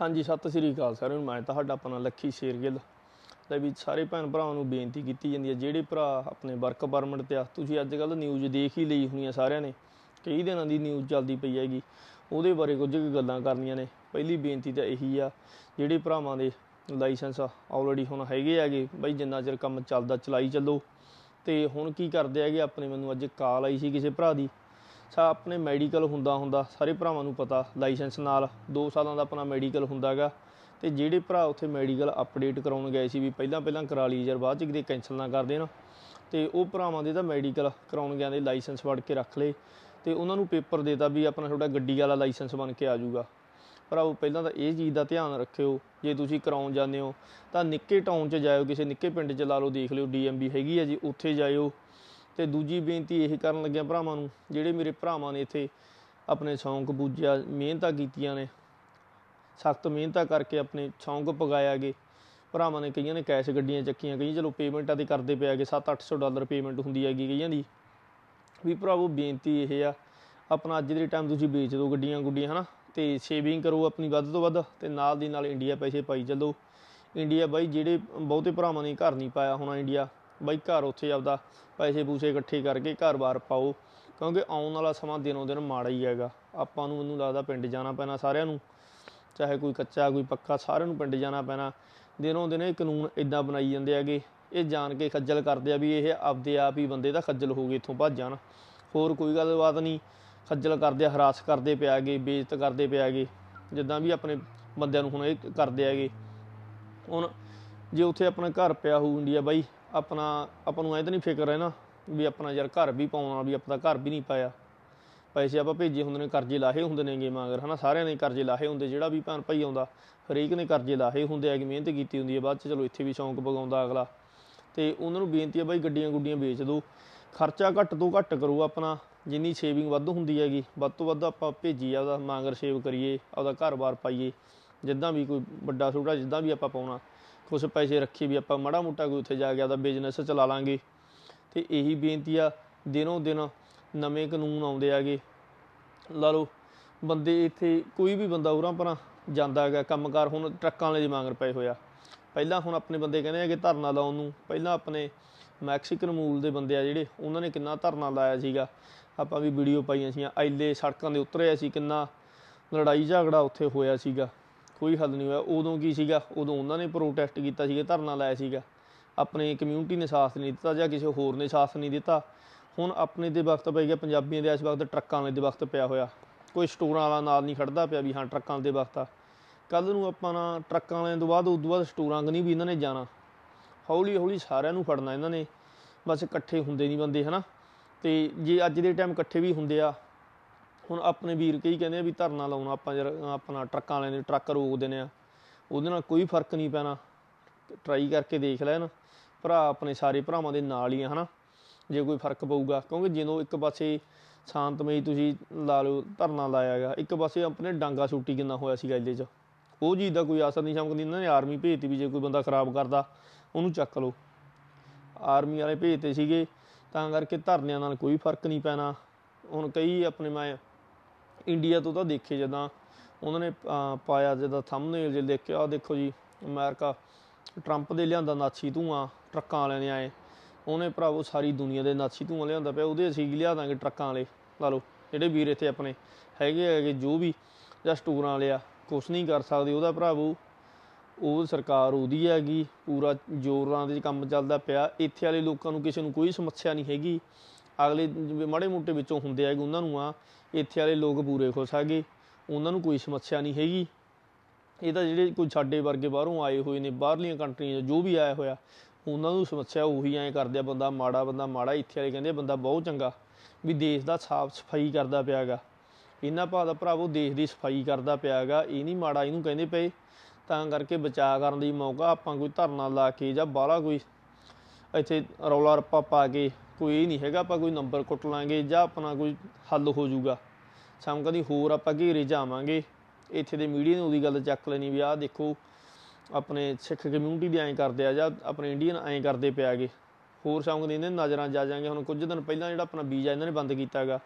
ਹਾਂਜੀ, ਸਤਿ ਸ੍ਰੀ ਅਕਾਲ ਸਾਰਿਆਂ ਨੂੰ। ਮੈਂ ਤੁਹਾਡਾ ਆਪਣਾ ਲੱਖੀ ਸ਼ੇਰਗਿੱਲ। ਲੈ ਵੀ ਸਾਰੇ ਭੈਣ ਭਰਾਵਾਂ ਨੂੰ ਬੇਨਤੀ ਕੀਤੀ ਜਾਂਦੀ ਹੈ, ਜਿਹੜੇ ਭਰਾ ਆਪਣੇ ਵਰਕ ਪਰਮਿਟ ਤੇ ਆ, ਤੁਸੀਂ ਅੱਜ ਕੱਲ ਨਿਊਜ਼ ਦੇਖ ਹੀ ਲਈ ਹੋਣੀ ਆ ਸਾਰਿਆਂ ਨੇ। ਕਈ ਦਿਨਾਂ ਦੀ ਨਿਊਜ਼ ਚੱਲਦੀ ਪਈ ਹੈਗੀ, ਉਹਦੇ ਬਾਰੇ ਕੁਝ ਕੁ ਗੱਲਾਂ ਕਰਨੀਆਂ ਨੇ। ਪਹਿਲੀ ਬੇਨਤੀ ਤਾਂ ਇਹੀ ਆ, ਜਿਹੜੇ ਭਰਾਵਾਂ ਦੇ ਲਾਇਸੈਂਸ ਆਲਰੇਡੀ ਹੁਣ ਹੈਗੇ ਹੈਗੇ, ਬਈ ਜਿੰਨਾ ਚਿਰ ਕੰਮ ਚੱਲਦਾ ਚਲਾਈ ਚੱਲੋ। ਤੇ ਹੁਣ ਕੀ ਕਰਦੇ ਹੈਗੇ, ਆਪਣੇ ਮੈਨੂੰ ਅੱਜ ਕਾਲ ਆਈ ਸੀ ਕਿਸੇ ਭਰਾ ਦੀ ਸਾ ਆਪਣੇ ਮੈਡੀਕਲ ਹੁੰਦਾ ਹੁੰਦਾ, ਸਾਰੇ ਭਰਾਵਾਂ ਨੂੰ ਪਤਾ ਲਾਇਸੈਂਸ ਨਾਲ 2 ਸਾਲਾਂ ਦਾ ਆਪਣਾ ਮੈਡੀਕਲ ਹੁੰਦਾਗਾ ਤੇ ਜਿਹੜੇ ਭਰਾ ਉੱਥੇ ਮੈਡੀਕਲ ਅਪਡੇਟ ਕਰਾਉਣ ਗਏ ਸੀ ਵੀ ਪਹਿਲਾਂ ਪਹਿਲਾਂ ਕਰਾ ਲਈ ਯਾਰ ਬਾਅਦ ਚ ਕਿਤੇ ਕੈਂਸਲ ਨਾ ਕਰ ਦੇਣ, ਤੇ ਉਹ ਭਰਾਵਾਂ ਦੇ ਤਾਂ ਮੈਡੀਕਲ ਕਰਾਉਣ ਗਿਆ ਦੇ ਲਾਇਸੈਂਸ ਫੜ ਕੇ ਰੱਖ ਲਏ, ਤੇ ਉਹਨਾਂ ਨੂੰ ਪੇਪਰ ਦੇਤਾ ਵੀ ਆਪਣਾ ਤੁਹਾਡਾ ਗੱਡੀ ਵਾਲਾ ਲਾਇਸੈਂਸ ਬਣ ਕੇ ਆ ਜਾਊਗਾ। ਭਰਾਵੋ, ਪਹਿਲਾਂ ਤਾਂ ਇਹ ਚੀਜ਼ ਦਾ ਧਿਆਨ ਰੱਖਿਓ, ਜੇ ਤੁਸੀਂ ਕਰਾਉਣ ਜਾਂਦੇ ਹੋ, ਤਾਂ ਨਿੱਕੇ ਟਾਊਨ 'ਚ ਜਾਇਓ, ਕਿਸੇ ਨਿੱਕੇ ਪਿੰਡ 'ਚ ਲਾ ਲਓ, ਦੇਖ ਲਿਓ ਡੀਐਮਬੀ ਹੈਗੀ ਆ ਜੀ, ਉੱਥੇ ਜਾਇਓ। ਤੇ ਦੂਜੀ ਬੇਨਤੀ ਇਹ ਕਰਨ ਲੱਗਿਆ ਭਰਾਵਾਂ ਨੂੰ, ਜਿਹੜੇ ਮੇਰੇ ਭਰਾਵਾਂ ਨੇ ਇੱਥੇ ਆਪਣੇ ਸ਼ੌਂਕ ਬੂਝਿਆ ਮਿਹਨਤਾਂ ਕੀਤੀਆਂ ਨੇ, ਸਖਤ ਮਿਹਨਤਾਂ ਕਰਕੇ ਆਪਣੇ ਸ਼ੌਂਕ ਪਗਾਇਆਗੇ ਭਰਾਵਾਂ ਨੇ ਕਈਆਂ ਨੇ ਕੈਸ਼ ਗੱਡੀਆਂ ਚੱਕੀਆਂ ਕਈ ਚਲੋ ਪੇਮੈਂਟਾਂ ਤੇ ਕਰਦੇ ਪਿਆ ਪਿਆਗੇ 7-800 ਡਾਲਰ ਪੇਮੈਂਟ ਹੁੰਦੀ ਹੈਗੀ ਕਈਆਂ ਦੀ। ਵੀ ਭਰਾਵੋ, ਬੇਨਤੀ ਇਹ ਆ, ਆਪਣਾ ਅੱਜ ਦੇ ਟਾਈਮ ਤੁਸੀਂ ਵੇਚ ਦਿਓ ਗੱਡੀਆਂ ਗੁੱਡੀਆਂ, ਹਨਾ? ਤੇ ਸੇਵਿੰਗ ਕਰੋ ਆਪਣੀ ਵੱਧ ਤੋਂ ਵੱਧ ਤੇ ਨਾਲ ਦੀ ਨਾਲ ਇੰਡੀਆ ਪੈਸੇ ਪਾਈ ਚੱਲੋ। ਇੰਡੀਆ ਬਾਈ, ਜਿਹੜੇ ਬਹੁਤੇ ਭਰਾਵਾਂ ਨੇ ਘਰ ਨਹੀਂ ਪਾਇਆ ਹੋਣਾ ਇੰਡੀਆ ਬਾਈ ਘਰ ਉੱਥੇ ਆਪਦਾ ਪੈਸੇ ਪੂਸੇ ਇਕੱਠੇ ਕਰਕੇ ਘਰ-ਬਾਰ ਪਾਓ, ਕਿਉਂਕਿ ਆਉਣ ਵਾਲਾ ਸਮਾਂ ਦਿਨੋਂ ਦਿਨ ਮਾੜਾ ਹੀ ਹੈਗਾ। ਆਪਾਂ ਨੂੰ ਮੈਨੂੰ ਲੱਗਦਾ ਪਿੰਡ ਜਾਣਾ ਪੈਣਾ ਸਾਰਿਆਂ ਨੂੰ, ਚਾਹੇ ਕੋਈ ਕੱਚਾ, ਕੋਈ ਪੱਕਾ, ਸਾਰਿਆਂ ਨੂੰ ਪਿੰਡ ਜਾਣਾ ਪੈਣਾ। ਦਿਨੋਂ ਦਿਨ ਇਹ ਕਾਨੂੰਨ ਇਦਾਂ ਬਣਾਈ ਜਾਂਦੇ ਹੈਗੇ। ਇਹ ਜਾਣ ਕੇ ਖੱਜਲ ਕਰਦੇ ਆ ਵੀ ਇਹ ਆਪਦੇ ਆਪ ਹੀ ਬੰਦੇ ਦਾ ਖੱਜਲ ਹੋ ਗਏ, ਇੱਥੋਂ ਭੱਜ ਜਾਣ। ਹੋਰ ਕੋਈ ਗੱਲਬਾਤ ਨਹੀਂ, ਖੱਜਲ ਕਰਦੇ ਆ ਹਰਾਸ ਕਰਦੇ ਪਿਆਗੇ ਬੇਇੱਜ਼ਤ ਕਰਦੇ ਪਿਆਗੇ ਜਿੱਦਾਂ ਵੀ ਆਪਣੇ ਬੰਦਿਆਂ ਨੂੰ ਹੁਣ ਇਹ ਕਰਦੇ ਹੈਗੇ। ਹੁਣ ਜੇ ਉੱਥੇ ਆਪਣਾ ਘਰ ਪਿਆ ਹੋਊ ਇੰਡੀਆ, ਬਾਈ ਆਪਣਾ, ਆਪਾਂ ਨੂੰ ਐਂ ਤਾਂ ਨਹੀਂ ਫਿਕਰ ਹੈ ਨਾ ਵੀ ਆਪਣਾ ਯਾਰ ਘਰ ਵੀ ਪਾਉਣਾ, ਵੀ ਆਪਣਾ ਘਰ ਵੀ ਨਹੀਂ ਪਾਇਆ। ਪੈਸੇ ਆਪਾਂ ਭੇਜੇ ਹੁੰਦੇ ਨੇ, ਕਰਜ਼ੇ ਲਾਹੇ ਹੁੰਦੇ ਨੇਗੇ ਮਗਰ, ਹਨਾ? ਸਾਰਿਆਂ ਨੇ ਕਰਜ਼ੇ ਲਾਹੇ ਹੁੰਦੇ, ਜਿਹੜਾ ਵੀ ਭੈਣ ਭਾਈ ਆਉਂਦਾ, ਹਰੇਕ ਨੇ ਕਰਜ਼ੇ ਲਾਹੇ ਹੁੰਦੇ ਆ ਕਿ ਮਿਹਨਤ ਕੀਤੀ ਹੁੰਦੀ ਹੈ। ਬਾਅਦ ਚ ਚਲੋ ਇੱਥੇ ਵੀ ਸ਼ੌਂਕ ਪਗਾਉਂਦਾ ਅਗਲਾ। ਤੇ ਉਹਨਾਂ ਨੂੰ ਬੇਨਤੀ ਹੈ ਬਾਈ, ਗੱਡੀਆਂ ਗੁੱਡੀਆਂ ਵੇਚ ਦਿਓ। ਖਰਚਾ ਘੱਟ ਤੋਂ ਘੱਟ ਕਰੋ ਆਪਣਾ, ਜਿੰਨੀ ਸੇਵਿੰਗ ਵੱਧ ਹੁੰਦੀ ਹੈਗੀ, ਵੱਧ ਤੋਂ ਵੱਧ ਆਪਾਂ ਭੇਜੀ ਆਪਦਾ, ਮਾਂਗਰ ਸੇਵ ਕਰੀਏ, ਆਪਦਾ ਘਰ-ਬਾਰ ਪਾਈਏ। ਜਿੱਦਾਂ ਵੀ ਕੋਈ ਵੱਡਾ ਛੋਟਾ, ਜਿੱਦਾਂ ਵੀ ਆਪਾਂ ਪਾਉਣਾ। ਕੁਝ ਪੈਸੇ ਰੱਖੇ ਵੀ ਆਪਾਂ ਮਾੜਾ ਮੋਟਾ ਕੋਈ ਉੱਥੇ ਜਾ ਕੇ ਆਪਦਾ ਬਿਜ਼ਨਸ ਚਲਾ ਲਾਂਗੇ। ਤੇ ਇਹੀ ਬੇਨਤੀ ਆ, ਦਿਨੋਂ ਦਿਨ ਨਵੇਂ ਕਾਨੂੰਨ ਆਉਂਦੇ ਆਗੇ ਲਾ ਲਓ, ਬੰਦੇ ਇੱਥੇ ਕੋਈ ਵੀ ਬੰਦਾ ਉਰਾਂ ਪਰਾਂ ਜਾਂਦਾ ਹੈਗਾ, ਕੰਮਕਾਰ ਹੁਣ ਟਰੱਕਾਂ ਵਾਲੇ ਦੀ ਮੰਗਰ ਪਏ ਹੋਇਆ। ਪਹਿਲਾਂ ਹੁਣ ਆਪਣੇ ਬੰਦੇ ਕਹਿੰਦੇ ਆ ਕਿ ਧਰਨਾ ਲਾਉਣ ਨੂੰ। ਪਹਿਲਾਂ ਆਪਣੇ ਮੈਕਸੀਕਨ ਮੂਲ ਦੇ ਬੰਦੇ ਆ ਜਿਹੜੇ, ਉਹਨਾਂ ਨੇ ਕਿੰਨਾ ਧਰਨਾ ਲਾਇਆ ਸੀਗਾ। ਆਪਾਂ ਵੀ ਵੀਡੀਓ ਪਾਈਆਂ ਸੀਆਂ ਐਲੇ ਸੜਕਾਂ ਦੇ ਉਤਰਿਆ ਸੀ, ਕਿੰਨਾ ਲੜਾਈ ਝਗੜਾ ਉੱਥੇ ਹੋਇਆ ਸੀਗਾ। ਕੋਈ ਹੱਲ ਨਹੀਂ ਹੋਇਆ। ਉਦੋਂ ਕੀ ਸੀਗਾ? ਉਦੋਂ ਉਹਨਾਂ ਨੇ ਪ੍ਰੋਟੈਸਟ ਕੀਤਾ ਸੀਗਾ, ਧਰਨਾ ਲਾਇਆ ਸੀਗਾ। ਆਪਣੇ ਕਮਿਊਨਿਟੀ ਨੇ ਸਾਥ ਨਹੀਂ ਦਿੱਤਾ ਜਾਂ ਕਿਸੇ ਹੋਰ ਨੇ ਸਾਥ ਨਹੀਂ ਦਿੱਤਾ। ਹੁਣ ਆਪਣੇ ਦੇ ਵਕਤ ਪੈ ਗਿਆ, ਪੰਜਾਬੀਆਂ ਦੇ ਇਸ ਵਕਤ ਟਰੱਕਾਂ ਵਾਲੇ ਦੇ ਵਕਤ ਪਿਆ ਹੋਇਆ। ਕੋਈ ਸਟੋਰਾਂ ਵਾਲਾ ਨਾਲ ਨਹੀਂ ਖੜਦਾ ਪਿਆ ਵੀ ਹਾਂ, ਟਰੱਕਾਂ ਦੇ ਵਕਤ ਆ। ਕੱਲ ਨੂੰ ਆਪਾਂ ਨਾ ਟਰੱਕਾਂ ਵਾਲਿਆਂ ਤੋਂ ਬਾਅਦ ਉਦੋਂ ਬਾਅਦ ਸਟੋਰਾਂ ਕਨੀ ਵੀ ਇਹਨਾਂ ਨੇ ਜਾਣਾ। ਹੌਲੀ ਹੌਲੀ ਸਾਰਿਆਂ ਨੂੰ ਫੜਨਾ ਇਹਨਾਂ ਨੇ। ਬਸ ਇਕੱਠੇ ਹੁੰਦੇ ਨਹੀਂ ਬੰਦੇ, ਹਨਾ? ਤੇ ਜੇ ਅੱਜ ਦੇ ਟਾਈਮ ਇਕੱਠੇ ਵੀ ਹੁੰਦੇ ਆ ਹੁਣ ਆਪਣੇ ਵੀਰ ਕਈ ਕਹਿੰਦੇ ਆ ਵੀ ਧਰਨਾ ਲਾਉਣਾ, ਆਪਾਂ ਜਰ ਆਪਣਾ ਟਰੱਕਾਂ ਵਾਲਿਆਂ ਦੇ ਟਰੱਕ ਰੋਕ ਦਿੰਦੇ ਆ। ਉਹਦੇ ਨਾਲ ਕੋਈ ਫ਼ਰਕ ਨਹੀਂ ਪੈਣਾ। ਟਰਾਈ ਕਰਕੇ ਦੇਖ ਲੈਣ। ਭਰਾ ਆਪਣੇ ਸਾਰੇ ਭਰਾਵਾਂ ਦੇ ਨਾਲ ਹੀ ਆ, ਹਨਾ? ਜੇ ਕੋਈ ਫ਼ਰਕ ਪਊਗਾ। ਕਿਉਂਕਿ ਜਦੋਂ ਇੱਕ ਪਾਸੇ ਸ਼ਾਂਤਮਈ ਤੁਸੀਂ ਲਾ ਲਓ, ਧਰਨਾ ਲਾਇਆਗਾ ਇੱਕ ਪਾਸੇ ਆਪਣੇ ਡਾਂਗਾ ਛੁੱਟੀ ਕਿੰਨਾ ਹੋਇਆ ਸੀਗਾ ਇਹਦੇ 'ਚ। ਉਹ ਚੀਜ਼ ਦਾ ਕੋਈ ਅਸਰ ਨਹੀਂ ਚਮਕਦੀ ਇਹਨਾਂ ਨੇ ਆਰਮੀ ਭੇਜਤੀ ਵੀ ਜੇ ਕੋਈ ਬੰਦਾ ਖਰਾਬ ਕਰਦਾ, ਉਹਨੂੰ ਚੱਕ ਲਓ। ਆਰਮੀ ਵਾਲੇ ਭੇਜਤੇ ਸੀਗੇ, ਤਾਂ ਕਰਕੇ ਧਰਨਿਆਂ ਨਾਲ ਕੋਈ ਫ਼ਰਕ ਨਹੀਂ ਪੈਣਾ। ਹੁਣ ਕਈ ਆਪਣੇ ਮੈਂ ਇੰਡੀਆ ਤੋਂ ਤਾਂ ਦੇਖੇ ਜਦਾਂ ਉਹਨਾਂ ਨੇ ਅਹ, ਪਾਇਆ ਜਿਹਦਾ ਥੰਬਨੇਲ ਜੇ ਦੇਖਿਆ ਆਹ ਦੇਖੋ ਜੀ ਅਮਰੀਕਾ ਟਰੰਪ ਦੇ ਲਿਆਂਦਾ ਨਾਛੀ ਧੂਆਂ ਟਰੱਕਾਂ ਵਾਲਿਆਂ ਨੇ ਆਏ। ਉਹਨੇ ਭਰਾਵੋ ਸਾਰੀ ਦੁਨੀਆ ਦੇ ਨਾਛੀ ਧੂਆਂ ਲਿਆਂਦਾ ਪਿਆ ਉਹਦੇ ਅਸੀਂ ਲਿਆ ਦਾਂਗੇ ਟਰੱਕਾਂ ਵਾਲੇ ਲਾ ਲਓ ਜਿਹੜੇ ਵੀਰ ਇੱਥੇ ਆਪਣੇ ਹੈਗੇ ਹੈਗੇ ਜੋ ਵੀ ਜਾਂ ਸਟੋਰਾਂ ਵਾਲੇ ਆ ਕੁਛ ਨਹੀਂ ਕਰ ਸਕਦੇ ਉਹਦਾ ਭਰਾਵੋ ਉਹ ਸਰਕਾਰ ਉਹਦੀ ਹੈਗੀ ਪੂਰਾ ਜ਼ੋਰਾਂ ਦੇ ਕੰਮ ਚੱਲਦਾ ਪਿਆ ਇੱਥੇ ਵਾਲੇ ਲੋਕਾਂ ਨੂੰ ਕਿਸੇ ਨੂੰ ਕੋਈ ਸਮੱਸਿਆ ਨਹੀਂ ਹੈਗੀ। ਅਗਲੇ ਜਿਵੇਂ ਮਾੜੇ ਮੋਟੇ ਵਿੱਚੋਂ ਹੁੰਦੇ ਹੈਗੇ ਉਹਨਾਂ ਨੂੰ ਆ, ਇੱਥੇ ਵਾਲੇ ਲੋਕ ਪੂਰੇ ਖੁਸ਼ ਹੈਗੇ ਉਹਨਾਂ ਨੂੰ ਕੋਈ ਸਮੱਸਿਆ ਨਹੀਂ ਹੈਗੀ। ਇਹ ਤਾਂ ਜਿਹੜੇ ਕੋਈ ਸਾਡੇ ਵਰਗੇ ਬਾਹਰੋਂ ਆਏ ਹੋਏ ਨੇ, ਬਾਹਰਲੀਆਂ ਕੰਟਰੀਆਂ ਜੋ ਵੀ ਆਇਆ ਹੋਇਆ, ਉਹਨਾਂ ਨੂੰ ਸਮੱਸਿਆ ਉਹੀ ਐਂ ਕਰਦੇ ਆ, ਬੰਦਾ ਮਾੜਾ ਬੰਦਾ ਮਾੜਾ, ਇੱਥੇ ਵਾਲੇ ਕਹਿੰਦੇ ਬੰਦਾ ਬਹੁਤ ਚੰਗਾ, ਵੀ ਦੇਸ਼ ਦਾ ਸਾਫ਼ ਸਫ਼ਾਈ ਕਰਦਾ ਪਿਆਗਾ ਇਹਨਾਂ ਭਾਅ ਦਾ ਭਰਾਵੋ ਦੇਸ਼ ਦੀ ਸਫ਼ਾਈ ਕਰਦਾ ਪਿਆਗਾ ਇਹ ਨਹੀਂ ਮਾੜਾ, ਇਹਨੂੰ ਕਹਿੰਦੇ ਪਏ। ਤਾਂ ਕਰਕੇ ਬਚਾਅ ਕਰਨ ਲਈ ਮੌਕਾ ਆਪਾਂ ਕੋਈ ਧਰਨਾ ਲਾ ਕੇ ਜਾਂ ਬਾਹਲਾ ਕੋਈ ਇੱਥੇ ਰੌਲਾ ਰੱਪਾ ਪਾ ਕੇ ਕੋਈ ਇਹ ਨਹੀਂ ਹੈਗਾ, ਆਪਾਂ ਕੋਈ ਨੰਬਰ ਕੁੱਟ ਲਾਂਗੇ ਜਾਂ ਆਪਣਾ ਕੋਈ ਹੱਲ ਹੋ ਜਾਊਗਾ। ਸਮ ਕਦੀ ਹੋਰ ਆਪਾਂ ਘੇਰੇ ਜਾਵਾਂਗੇ ਇੱਥੇ ਦੇ ਮੀਡੀਆ ਨੇ ਉਹਦੀ ਗੱਲ ਚੱਕ ਲੈਣੀ ਵੀ ਆਹ ਦੇਖੋ, ਆਪਣੇ ਸਿੱਖ ਕਮਿਊਨਿਟੀ ਦੇ ਐਂ ਕਰਦੇ ਆ ਜਾਂ ਆਪਣੇ ਇੰਡੀਅਨ ਐਂ ਕਰਦੇ ਪਿਆਗੇ ਹੋਰ ਸਮ ਕਦੀ ਇਹਨਾਂ ਨਜ਼ਰਾਂ ਜਾ ਜਾਾਂਗੇ ਹੁਣ ਕੁਝ ਦਿਨ ਪਹਿਲਾਂ ਜਿਹੜਾ ਆਪਣਾ ਵੀਜ਼ਾ ਇਹਨਾਂ ਨੇ ਬੰਦ ਕੀਤਾ ਹੈਗਾ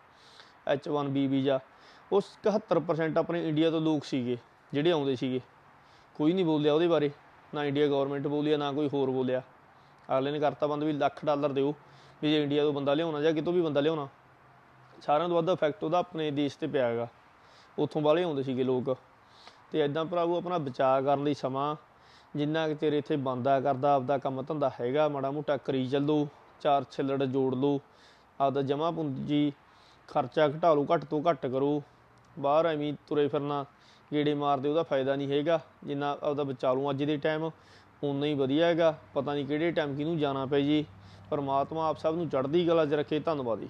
H1B ਵੀਜ਼ਾ, ਉਸ 71% ਆਪਣੇ ਇੰਡੀਆ ਤੋਂ ਲੋਕ ਸੀਗੇ, ਜਿਹੜੇ ਆਉਂਦੇ ਸੀਗੇ। ਕੋਈ ਨਹੀਂ ਬੋਲਿਆ ਉਹਦੇ ਬਾਰੇ, ਨਾ ਇੰਡੀਆ ਗਵਰਨਮੈਂਟ ਬੋਲੀ ਆ ਨਾ ਕੋਈ ਹੋਰ ਬੋਲਿਆ। ਅਗਲੇ ਨੇ ਕਰਤਾ ਬੰਦ ਵੀ ਲੱਖ ਡਾਲਰ ਦਿਓ ਵੀ ਜੇ ਇੰਡੀਆ ਤੋਂ ਬੰਦਾ ਲਿਆਉਣਾ ਜਾਂ ਕਿਤੋਂ ਵੀ ਬੰਦਾ ਲਿਆਉਣਾ। ਸਾਰਿਆਂ ਤੋਂ ਵੱਧ ਇਫੈਕਟ ਉਹਦਾ ਆਪਣੇ ਦੇਸ਼ ਤੇ ਪਿਆ ਹੈਗਾ। ਉੱਥੋਂ ਵਾਲੇ ਆਉਂਦੇ ਸੀਗੇ ਲੋਕ। ਤੇ ਐਦਾਂ ਭਰਾਵੋ ਆਪਣਾ ਬਚਾਅ ਕਰਨ ਲਈ ਸਮਾਂ, ਜਿੰਨਾ ਕਿ ਤੇਰੇ ਇੱਥੇ ਬੰਦਾ ਕਰਦਾ, ਆਪਦਾ ਕੰਮ ਧੰਦਾ ਹੈਗਾ, ਮਾੜਾ ਮੋਟਾ ਕਰੀ ਚੱਲੋ, ਚਾਰ ਛਿੱਲੜ ਜੋੜ ਲਓ, ਆਪਦਾ ਜਮਾ ਪੂੰਜੀ, ਖਰਚਾ ਘਟਾ ਲਓ, ਘੱਟ ਤੋਂ ਘੱਟ ਕਰੋ। ਬਾਹਰ ਐਵੇਂ ਤੁਰੇ ਫਿਰਨਾ, ਗੇੜੇ ਮਾਰਦੇ ਉਹਦਾ ਫਾਇਦਾ ਨਹੀਂ ਹੈਗਾ, ਜਿੰਨਾ ਆਪਦਾ ਬਚਾ ਲਓ। ਅੱਜ ਦੇ ਟਾਈਮ ਉਨਾ ਹੀ ਵਧੀਆ ਹੈਗਾ। ਪਤਾ ਨਹੀਂ ਕਿਹੜੇ ਟਾਈਮ ਕਿਹਨੂੰ ਜਾਣਾ ਪੈ ਜੀ। ਪਰਮਾਤਮਾ ਆਪ ਸਭ ਨੂੰ ਚੜ੍ਹਦੀ ਕਲਾ 'ਚ ਰੱਖੇ। ਧੰਨਵਾਦ ਜੀ।